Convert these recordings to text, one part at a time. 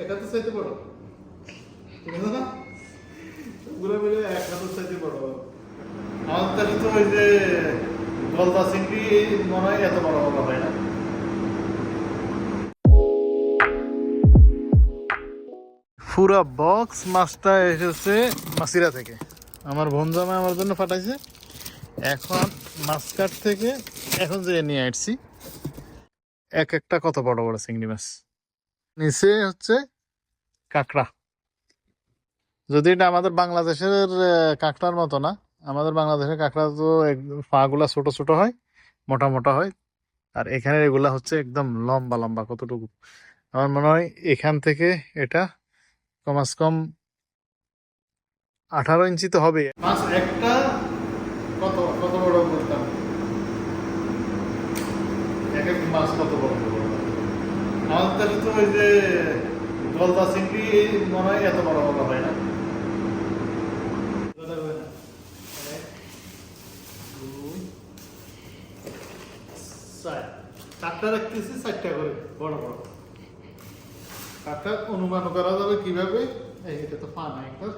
এক হাতের চাইতে পুরো। চাইতে আমাদের কাছে তো ওই যে গলদা চিংড়ি মনে হয় এত বড় না? পুরা বক্স মাছটা এসেছে মাসিরা থেকে। আমার বোন জামাই আমার জন্য পাঠাইছে। এখন মাছকাট থেকে এখন যে নিয়ে আসছি। এক একটা কত বড় বড় চিংড়ি মাছ? নিচে হচ্ছে কাঁকড়া। যদি এটা আমাদের বাংলাদেশের কাঁকড়ার মতো না, আমাদের বাংলাদেশের কাঁকড়া তো পা গুলা ছোট ছোট হয়, মোটা মোটা হয়, আর এখানে এগুলা হচ্ছে একদম লম্বা লম্বা কতটুকু। আমার মনে হয় এখান থেকে এটা কমাস কম আঠারো ইঞ্চি তো হবে। একটা, কত বড় এক মাছ কত বড় আমাদের তো ওই যে গলদা চিংড়ি মনে হয় এত বড় বড় হয় না। চার। চারটা করে, বড় বড়। অনুমান করা যাবে কীভাবে? এই তো পা না একটা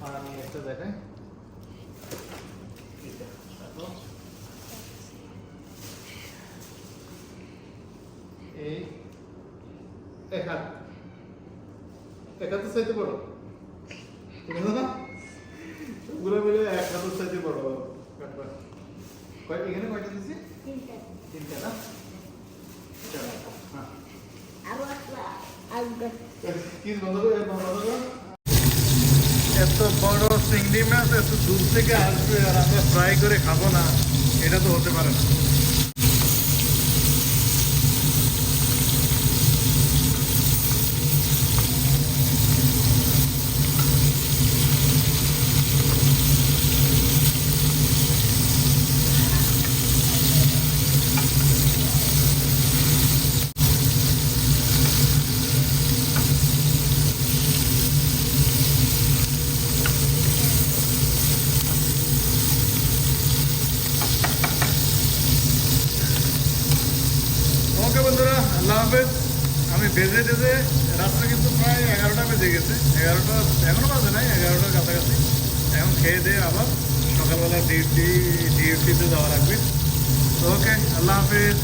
পা নিয়ে একটা দেখায় এটা, দেখো। এই এক হাত এক হাতের চাইতে বড় পুরো মিলে এক হাতের চাইতে বড় কাঠটা কয় এখানে কয়টা দিছি তিনটা। না? এটা হ্যাঁ। কি বন্ধ করে বন্ধ করে এত বড় চিংড়ি মাছ এত দূর থেকে আসবে আর আমরা ফ্রাই করে খাব না এটা তো হতে পারে না ওকে বন্ধুরা আল্লাহ হাফেজ, আমি বেজে টেজে রাত্রে কিন্তু প্রায় এগারোটা বেজে গেছে। এগারোটা, এখনও বাজে নাই, এগারোটার কাছাকাছি। এখন খেয়ে দিয়ে আবার সকালবেলা ডিউটি ডিউটিতে যাওয়া লাগবে। ওকে আল্লাহ হাফেজ।